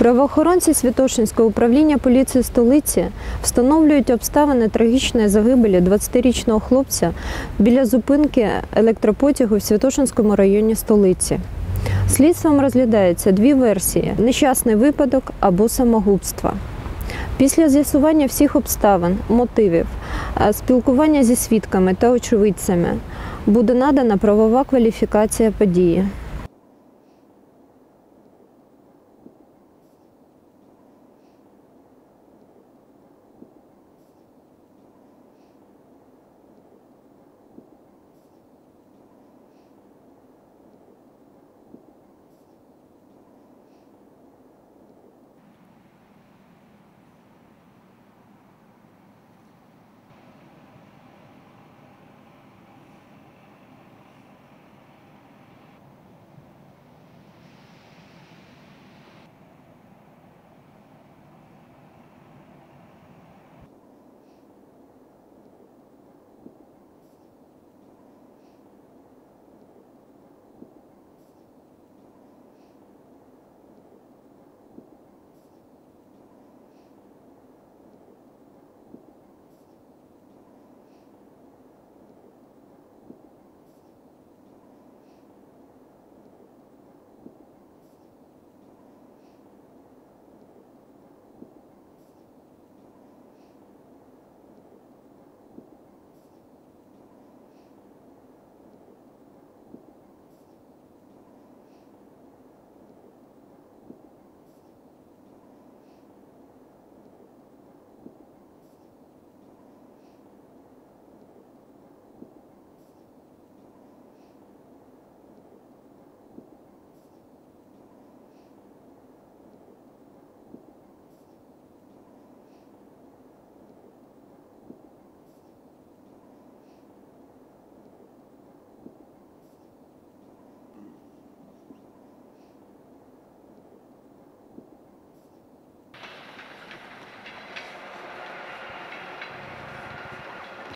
Правоохоронці Святошинського управління поліції столиці встановлюють обставини трагічної загибелі 20-річного хлопця біля зупинки електропотягу в Святошинському районі столиці. Слідством розглядаються дві версії: нещасний випадок або самогубство. Після з'ясування всіх обставин, мотивів, е, спілкування зі свідками та очевидцями буде надана правова кваліфікація події.